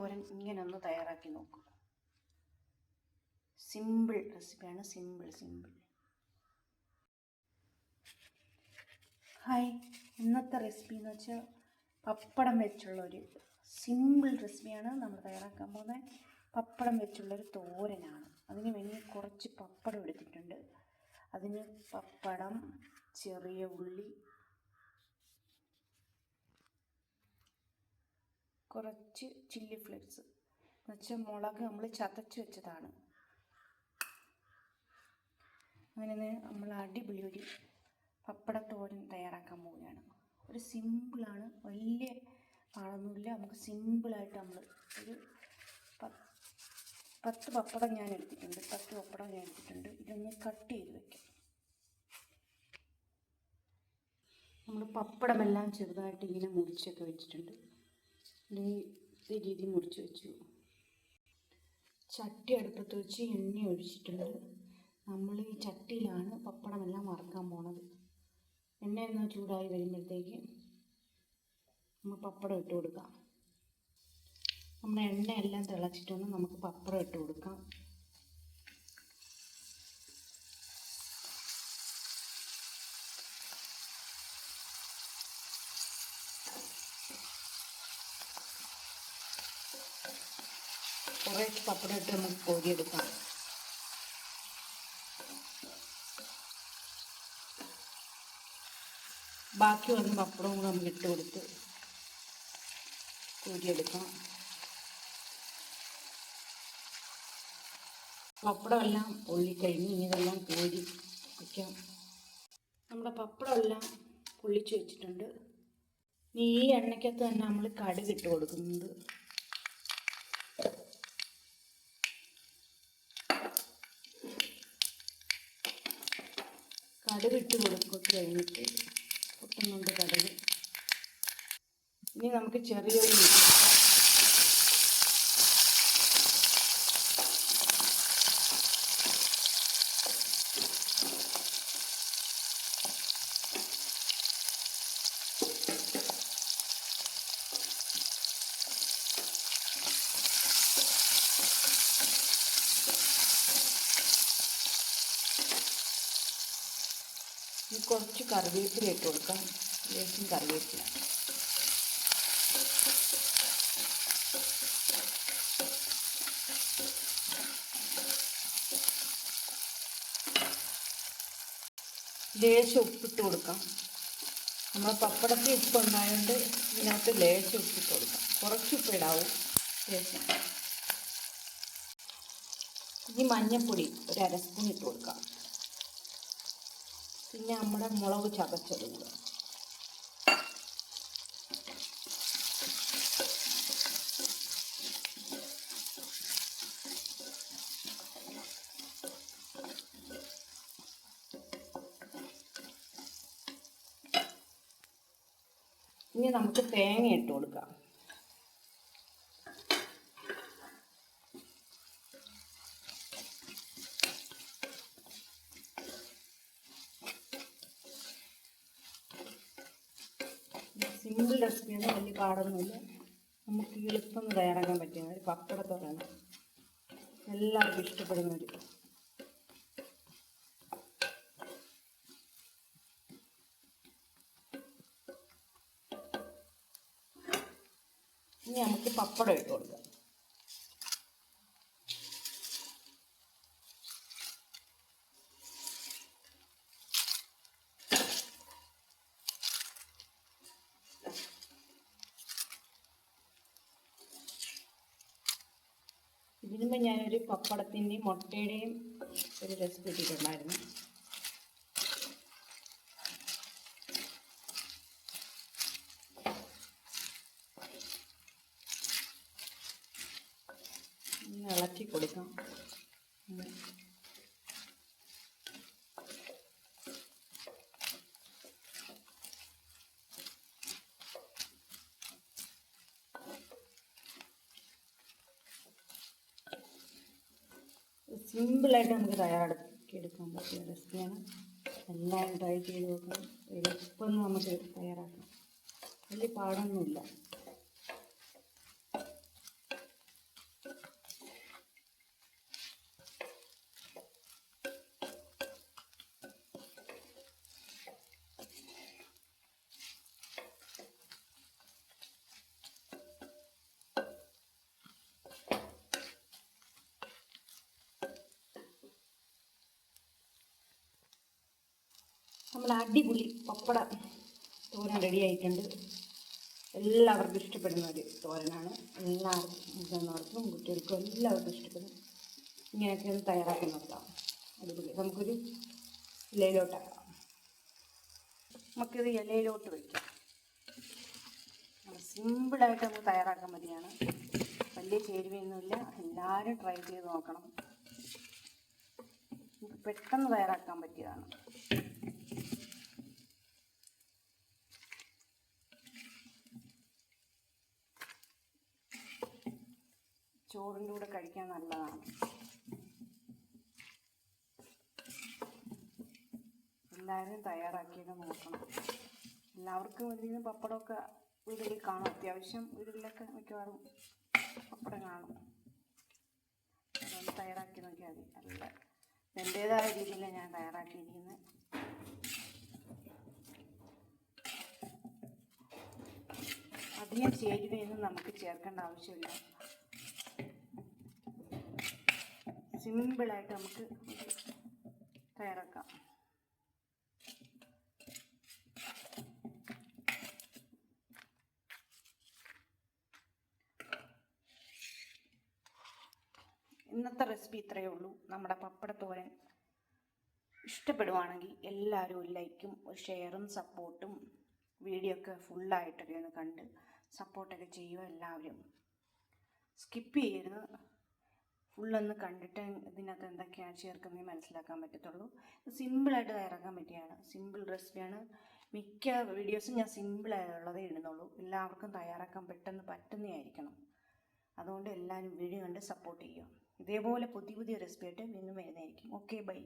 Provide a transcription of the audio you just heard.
തോരൻ ഇങ്ങനെ ഒന്ന് തയ്യാറാക്കി നോക്കുക സിമ്പിൾ റെസിപ്പിയാണ് സിമ്പിൾ സിമ്പിൾ ഹായ് ഇന്നത്തെ റെസിപ്പി എന്ന് വെച്ചാൽ പപ്പടം വെച്ചുള്ള ഒരു സിമ്പിൾ റെസിപ്പിയാണ് നമ്മൾ തയ്യാറാക്കാൻ പോകുന്നത് പപ്പടം വെച്ചുള്ളൊരു തോരനാണ്. അതിന് വേണ്ടി കുറച്ച് പപ്പടം എടുത്തിട്ടുണ്ട്. അതിന് പപ്പടം ചെറിയ ഉള്ളി കുറച്ച് ചില്ലി ഫ്ലേക്സ് എന്നുവെച്ചാൽ മുളക് നമ്മൾ ചതച്ച് വെച്ചതാണ്. അങ്ങനെ നമ്മൾ അടിപൊളി ഒരു പപ്പടത്തോരൻ തയ്യാറാക്കാൻ പോവുകയാണ്. ഒരു സിമ്പിളാണ് വലിയ പാടൊന്നുമില്ല നമുക്ക് സിമ്പിളായിട്ട് നമ്മൾ ഒരു പത്ത് പപ്പടം ഞാൻ എടുത്തിട്ടുണ്ട്. പത്ത് പപ്പടം ഞാൻ എടുത്തിട്ടുണ്ട്. ഇതൊന്ന് കട്ട് ചെയ്ത് വെക്കാം. നമ്മൾ പപ്പടമെല്ലാം ചെറുതായിട്ട് ഇങ്ങനെ മുറിച്ചൊക്കെ വെച്ചിട്ടുണ്ട്. ഈ രീതി മുറിച്ച് വെച്ചു. ചട്ടി അടുപ്പത്ത് വെച്ച് എണ്ണ ഒഴിച്ചിട്ടുണ്ട്. നമ്മൾ ഈ ചട്ടിയിലാണ് പപ്പടമെല്ലാം വറുക്കാൻ പോണത്. എണ്ണ എന്നാൽ ചൂടായി വരുമ്പോഴത്തേക്ക് നമ്മൾ പപ്പടം ഇട്ട് കൊടുക്കാം. നമ്മുടെ എണ്ണയെല്ലാം തിളച്ചിട്ടൊന്ന് നമുക്ക് പപ്പടം ഇട്ട് കൊടുക്കാം. കുറേ പപ്പടം ഇട്ട് നമുക്ക് കോരിയെടുക്കാം. ബാക്കി വന്ന പപ്പടവും കൂടെ നമുക്ക് ഇട്ട് കൊടുത്ത് കോരിയെടുക്കാം. പപ്പടമെല്ലാം പൊള്ളിക്കഴിഞ്ഞ് ഇനി ഇതെല്ലാം കോരി വയ്ക്കാം. നമ്മുടെ പപ്പടമെല്ലാം പൊള്ളിച്ച് വെച്ചിട്ടുണ്ട്. ഇനി ഈ എണ്ണയ്ക്കകത്ത് തന്നെ നമ്മൾ കടുക് ഇട്ട് കൊടുക്കുന്നത് കടുക് ഇട്ട് കൊടുക്കും കഴിഞ്ഞിട്ട് പൊട്ടുന്നുണ്ട് കടുക് ഇനി നമുക്ക് ചെറിയ ഉള്ളി ഇട്ട് കൊടുക്കാം ഇനി കുറച്ച് കറിവേപ്പില ഇട്ട് കൊടുക്കാം. ലേശം കറിവേപ്പില. ലേശം ഉപ്പിട്ട് കൊടുക്കാം. നമ്മൾ പപ്പടത്തിൽ ഉപ്പ് ഉണ്ടായതുകൊണ്ട് ഇതിനകത്ത് ലേശം ഉപ്പിട്ട് കൊടുക്കാം. കുറച്ച് ഉപ്പിടാവും ലേശം. ഇനി മഞ്ഞൾപ്പൊടി ഒരു അര സ്പൂൺ ഇട്ട് കൊടുക്കാം. പിന്നെ നമ്മുടെ മുളക് ചതച്ചത് കൂടെ ഇനി നമുക്ക് തേങ്ങ ഇട്ട് കൊടുക്കാം. സിമ്പിൾ റെസിപ്പിയാണ് വലിയ പാടൊന്നുമില്ല. നമുക്ക് എളുപ്പം തയ്യാറാക്കാൻ പറ്റിയ ഒരു പപ്പടത്തോടാണ് എല്ലാവർക്കും ഇഷ്ടപ്പെടുന്ന ഒരു ഇനി നമുക്ക് പപ്പടം ഇട്ട് കൊടുക്കാം. ഇതിനുമ്പ് ഞാനൊരു പപ്പടത്തിന്റെയും മുട്ടയുടെയും ഒരു റെസിപ്പി ഇട്ടിട്ടുണ്ടായിരുന്നു. ഇളക്കി കൊടുക്കാം. സിമ്പിളായിട്ട് നമുക്ക് തയ്യാറാക്കി എടുക്കാൻ പറ്റിയ റെസിപ്പിയാണ്. എല്ലാവരും ട്രൈ ചെയ്ത് നോക്കണം. എളുപ്പം നമുക്ക് തയ്യാറാക്കാം. വലിയ പാടൊന്നുമില്ല. നമ്മൾ അടിപൊളി പപ്പട തോരൻ റെഡി ആയിട്ടുണ്ട്. എല്ലാവർക്കും ഇഷ്ടപ്പെടുന്ന ഒരു തോരനാണ്. എല്ലാവർക്കും മുതിർന്നവർക്കും കുട്ടികൾക്കും എല്ലാവർക്കും ഇഷ്ടപ്പെടും. ഇങ്ങനെയൊക്കെ ഒന്ന് തയ്യാറാക്കി നോക്കാം. അടിപൊളി. നമുക്കൊരു ഇലയിലോട്ടാക്കാം നമുക്കിത് ഇലയിലോട്ട് വയ്ക്കാം സിമ്പിളായിട്ട് നമുക്ക് തയ്യാറാക്കാൻ മതിയാണ്. വലിയ ചേരുവയൊന്നുമില്ല. എല്ലാവരും ട്രൈ ചെയ്ത് നോക്കണം. പെട്ടെന്ന് തയ്യാറാക്കാൻ പറ്റിയതാണ്. ചോറിന്റെ കൂടെ കഴിക്കാൻ നല്ലതാണ്. എല്ലാവരും തയ്യാറാക്കിയത് നോക്കണം. എല്ലാവർക്കും വലിയ പപ്പടമൊക്കെ വീടുകളിൽ കാണും. അത്യാവശ്യം വീടുകളിലൊക്കെ മിക്കവാറും പപ്പടം കാണും. അതൊന്ന് തയ്യാറാക്കി നോക്കിയാൽ മതി. അല്ല എന്റേതായ രീതിയിലാണ് ഞാൻ തയ്യാറാക്കിയിരിക്കുന്നത് അധികം ചേരുവയൊന്നും നമുക്ക് ചേർക്കേണ്ട ആവശ്യമില്ല. സിമ്പിളായിട്ട് നമുക്ക് തയ്യാറാക്കാം. ഇന്നത്തെ റെസിപ്പി ഇത്രയേ ഉള്ളൂ. നമ്മുടെ പപ്പട തോരൻ ഇഷ്ടപ്പെടുവാണെങ്കിൽ എല്ലാവരും ലൈക്കും ഷെയറും സപ്പോർട്ടും വീഡിയോ ഒക്കെ ഫുള്ളായിട്ടൊക്കെ ഒന്ന് കണ്ട് സപ്പോർട്ടൊക്കെ ചെയ്യുക എല്ലാവരും. സ്കിപ്പ് ചെയ്യരുത്. ഫുള്ളൊന്ന് കണ്ടിട്ട് ഇതിനകത്ത് എന്തൊക്കെയാണ് ചേർക്കുന്നത് മനസ്സിലാക്കാൻ പറ്റത്തുള്ളൂ. സിമ്പിളായിട്ട് തയ്യാറാക്കാൻ പറ്റിയാണ്. സിമ്പിൾ റെസിപ്പിയാണ്. മിക്ക വീഡിയോസും ഞാൻ സിമ്പിളായുള്ളതേ ഇടുന്നുള്ളൂ. എല്ലാവർക്കും തയ്യാറാക്കാൻ പെട്ടെന്ന് പറ്റുന്നതായിരിക്കണം അതുകൊണ്ട് എല്ലാവരും വീഡിയോ കണ്ട് സപ്പോർട്ട് ചെയ്യുക. ഇതേപോലെ പുതിയ പുതിയ റെസിപ്പി ആയിട്ട് വീണ്ടും വരുന്നതായിരിക്കും. Okay bye.